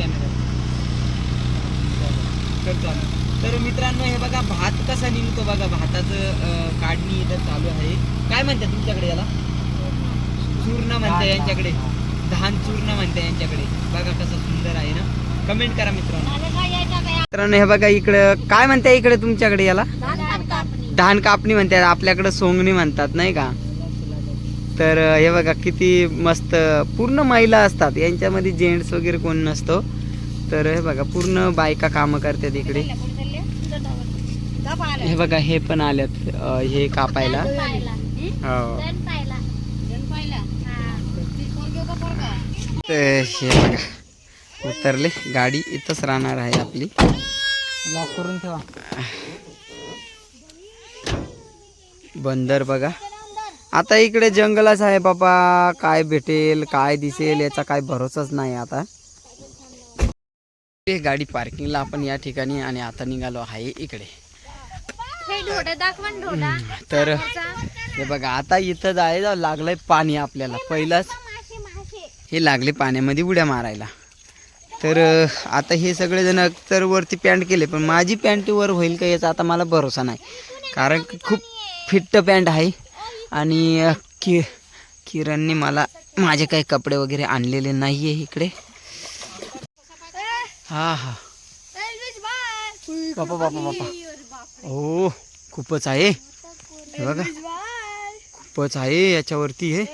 Camera. तर मित्रांनो हे बघा भात कसा निघतो बघा. भाताचं काढणी इथं चालू आहे. काय म्हणतात तुमच्याकडे याला? चूर्ण म्हणते यांच्याकडे. धान. चूर्ण म्हणते यांच्याकडे. बघा कसं सुंदर आहे ना. कमेंट करा मित्रांनो. मित्रांनो हे बघा इकडं काय म्हणते इकडे तुमच्याकडे याला? धान कापणी. म्हणतात आपल्याकडे सोंगणी म्हणतात नाही का? तर हे बघा किती मस्त पूर्ण महिला असतात. यांच्यामध्ये जेंट्स वगैरे कोण नसतो. तर हे बघा पूर्ण बायका कामं करतात इकडे. हे बघा हे पण आल्यात. हे कापायला. हो. तर हे बघा उतरले. गाडी इथंच राहणार आहे आपली. लॉक करून ठेवा. बंदर बघा. आता इकडे जंगलच आहे बाबा. काय भेटेल काय दिसेल याचा काय भरोसाच नाही आता. गाडी पार्किंगला आपण या ठिकाणी आणि आता निघालो आहे इकडे. तर हे बघा आता इथं जायला लागलंय पाणी आपल्याला. पहिलाच हे लागले पाण्यामध्ये उड्या मारायला. तर आता हे सगळेजण तर वरती पॅन्ट केले पण माझी पॅन्ट वर होईल का याचा आता मला भरोसा नाही. कारण खूप फिट्ट पॅन्ट आहे. आणि कि किरणने मला माझे काही कपडे वगैरे आणलेले नाही आहे इकडे. हा हा. बापा बापा बापा हो खूपच आहे. हे बघा. खूपच आहे याच्यावरती हे.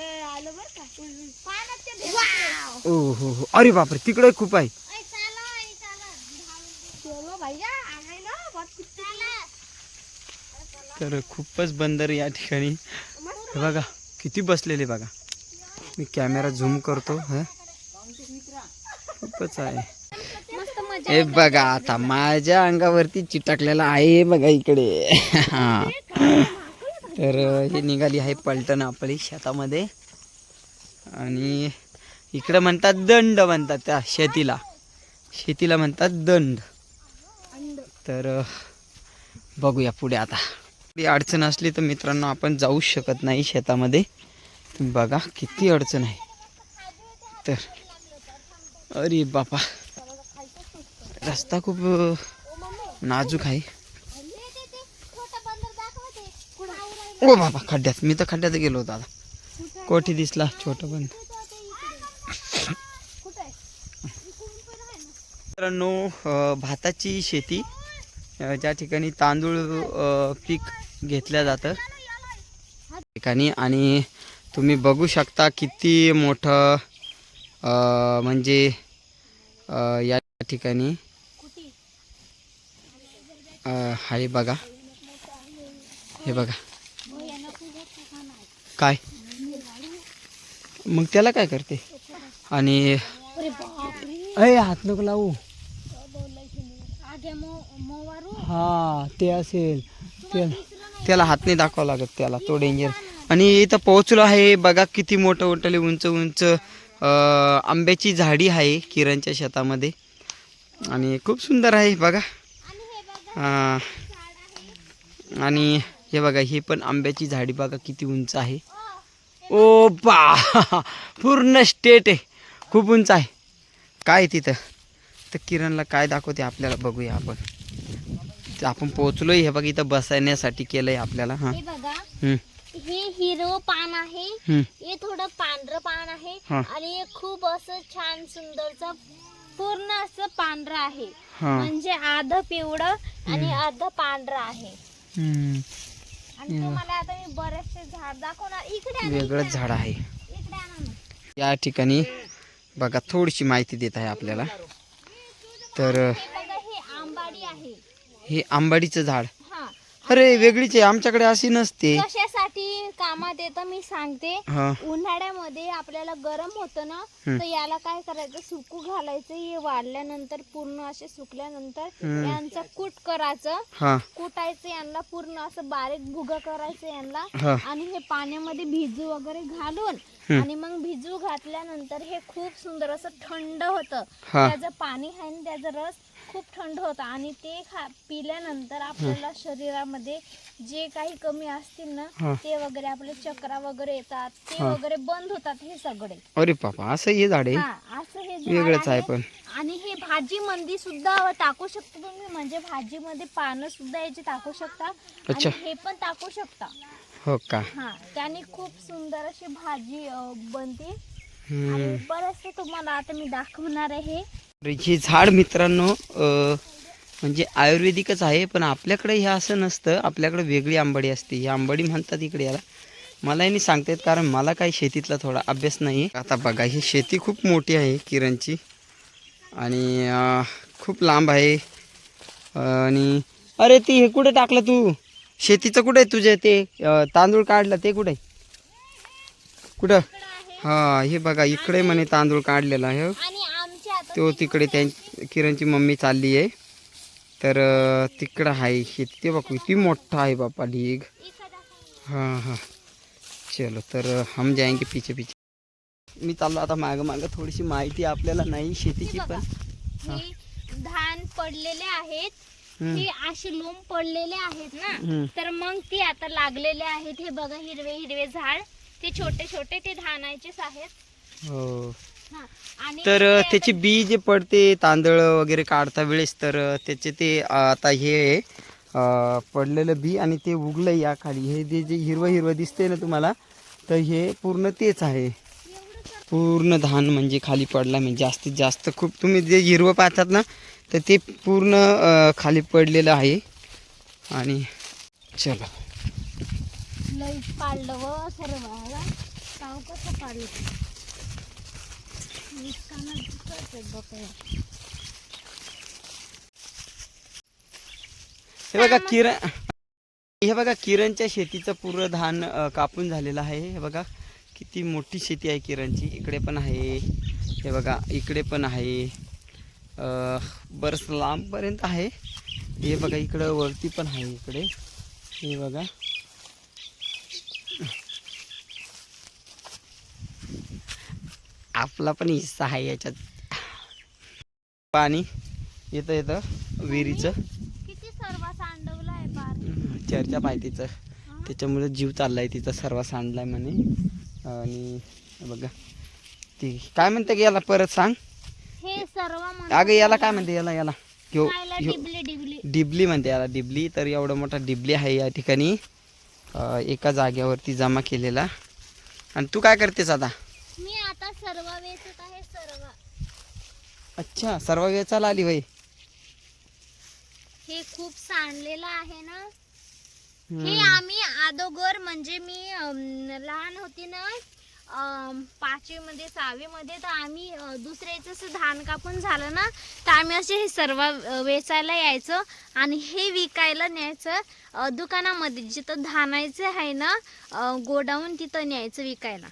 ओ हो हो. अरे बापरे तिकडे खूप आहे. तर खूपच बंदर या ठिकाणी. हे बघा किती बसलेले बघा. मी कॅमेरा झूम करतो ह? खूपच आहे. हे बघा आता माझ्या अंगावरती चिटकलेला आहे बघा इकडे. हा तर हे निघाली आहे पलटण आपली शेतामध्ये. आणि इकडं म्हणतात दंड म्हणतात त्या शेतीला. शेतीला म्हणतात दंड. तर बघूया पुढे आता. कुठली अडचण असली तर मित्रांनो आपण जाऊ शकत नाही शेतामध्ये. बघा किती अडचण आहे. तर अरे बापा. रस्ता खूप नाजूक आहे. ओ बाबा खड्ड्यात. मी तर खड्ड्यात गेलो होतो आता. कोठी दिसला छोट पण. मित्रांनो भाताची शेती ज्या ठिकाणी तांदूळ पीक घेतलं जातं ठिकाणी आणि तुम्ही बघू शकता किती मोठं म्हणजे या ठिकाणी आहे बघा. हे बघा. काय? मग त्याला काय करते? आणि अय हात नको लावू. हा ते असेल. ते त्याला हात नाही दाखवावं लागत त्याला तो डेंजर. आणि इथं पोहोचलो आहे बघा किती मोठं मोठले उंच उंच आंब्याची झाडी आहे किरणच्या शेतामध्ये. आणि खूप सुंदर आहे बघा. आणि हे बघा हे पण आंब्याची झाडी बघा किती उंच आहे. ओ बा पूर्ण स्टेट आहे खूप उंच आहे. काय तिथं? तर किरणला काय दाखवते आपल्याला बघूया आपण. आपण पोहोचलोय हे बघ इथं बसण्यासाठी केलंय आपल्याला हा. हे बघा हे हिरवं पान आहे. हे थोडं पांढरं पान आहे हा. आणि हे खूप असं छान सुंदरचं पूर्ण असं पांढरं आहे. हा. म्हणजे अर्ध पिवळं आणि अर्ध पांढरं आहे. हम्म, आणि तुम्हाला आता मी बरेचसे झाड दाखवणार. इकडे आणा, वेगळंच झाड आहे. इकडे आणा ना. या ठिकाणी बघा थोडीशी माहिती देत आहे आपल्याला. तर हे आंबाडीचं झाड. हा. अरे वेगळीच आहे. आमच्याकडे अशी नसते. कशासाठी कामात येतं मी सांगते. हा. उन्हाळ्यामध्ये आपल्याला गरम होतं ना. तर याला काय करायचं? सुकू घालायचं. हे वाढल्यानंतर पूर्ण असे सुकल्यानंतर. यांचं कूट करायचं. हा. कुटायचं यांना पूर्ण असं बारीक भुगा करायचं यांना. आणि हे पाण्यामध्ये भिजू वगैरे घालून. आणि मग भिजू घातल्यानंतर हे खूप सुंदर असं थंड होतं. हा. त्याचं पाणी आहे ना त्याचा रस. खूप थंड होतं आणि ते खा पिल्यानंतर आपल्याला शरीरामध्ये जे काही कमी असतील ना हा. ते वगैरे आपले चक्रा वगैरे येतात ते हा. वगैरे बंद होतात हे सगळे. अरे बाबा असं हे झाड आहे? हा असं हे झाड वेगळंच आहे. पण. आणि हे भाजी मंदी सुद्धा टाकू शकता तुम्ही म्हणजे भाजीमध्ये पानं सुद्धा याचे टाकू शकता अच्छा. आणि हे पण टाकू शकता. हो का? हा त्याने खूप सुंदर अशी भाजी अं, बनते. हम्म. आणि बरंचसं तुम्हाला आता मी दाखवणार आहे. हे झाड मित्रांनो म्हणजे आयुर्वेदिकच आहे पण आपल्याकडे हे असं नसतं. आपल्याकडे वेगळी आंबडी असते. ही आंबाडी म्हणतात इकडे याला. मला नाही सांगता कारण मला काही शेतीतला थोडा अभ्यास नाही. आता बघा ही शेती खूप मोठी आहे किरणची. आणि खूप लांब आहे. आणि अरे ती हे कुठे टाकलं तू? शेतीचं कुठे आहे तुझे ते? तांदूळ काढलं ते कुठे? कुठं? हा हे बघा इकडे म्हणे तांदूळ काढलेला आहे. तो तिकडे त्या किरणची मम्मी चालली आहे. तर तिकडं आहे शेती ते बघ किती मोठा आहे बापा ढीग हां हां. चलो तर हम जाएंगे पीछे पीछे. मी चाललो आता मागं मागं. थोडीशी माहिती आपल्याला नाही शेतीची पण. धान पडलेले आहेत. हे असे लोंब पडलेले आहेत ना. तर मग ते आता लागलेले आहेत. हे बघा हिरवे हिरवे झाड. ते छोटे छोटे ते धानाचेच आहेत. हो. तर त्याची बी जे पडते तांदळ वगैरे काढता वेळेस तर त्याचे ते आता हे पडलेलं बी आणि ते उगलं या खाली. हे जे जे हिरवं हिरवं दिसते ना तुम्हाला तर हे पूर्ण तेच आहे. पूर्ण धान म्हणजे खाली पडला म्हणजे जास्तीत जास्त खूप तुम्ही जे हिरवं पाहतात ना तर ते पूर्ण खाली पडलेलं आहे. आणि चलो. पाडलं व सर्व बघा. गाव कसं पाडलं ते. निष्कानं दिसत आहे बघा. हे बघा किरण हे बघा किरणच्या शेतीचं पूर्ण धान कापून झालेलं आहे. हे बघा किती मोठी शेती आहे किरणची. इकडे पण आहे. हे बघा इकडे पण आहे. बरंच लांबपर्यंत आहे. हे बघा इकडं वरती पण आहे इकडे. हे बघा. आपला पण हिस्सा आहे याच्यात. पाणी येतं येतं विहिरीचं. किती सर्व सांडवलं आहे पार? चर्चा पाहिजे तिचं. त्याच्यामुळे जीव चाललाय तिचा सर्व सांडलाय म्हणे. आणि बघा ती काय म्हणते की याला परत सांग? हे सर्व अगं याला काय म्हणते याला याला? डिबले डिबले. डिबली म्हणते याला डिबली. तर एवढा मोठा डिबली आहे या ठिकाणी. अं, एका जागेवरती जमा केलेला. आणि तू काय करतेस आता? सर्व वेचत आहे सर्व. अच्छा सर्व वेचायला आली वय हे खूप सांडलेलं आहे ना? हे आम्ही अगोदर म्हणजे मी अम, लहान होती ना पाचवी मध्ये सहावी मध्ये तर आम्ही अ, दुसऱ्याचं असं धान कापून झालं ना तर आम्ही असे हे सर्व अ, वेचायला यायचं आणि हे विकायला न्यायचं. अ, दुकानामध्ये जिथं धानायचं आहे ना गोडाऊन तिथं न्यायचं विकायला.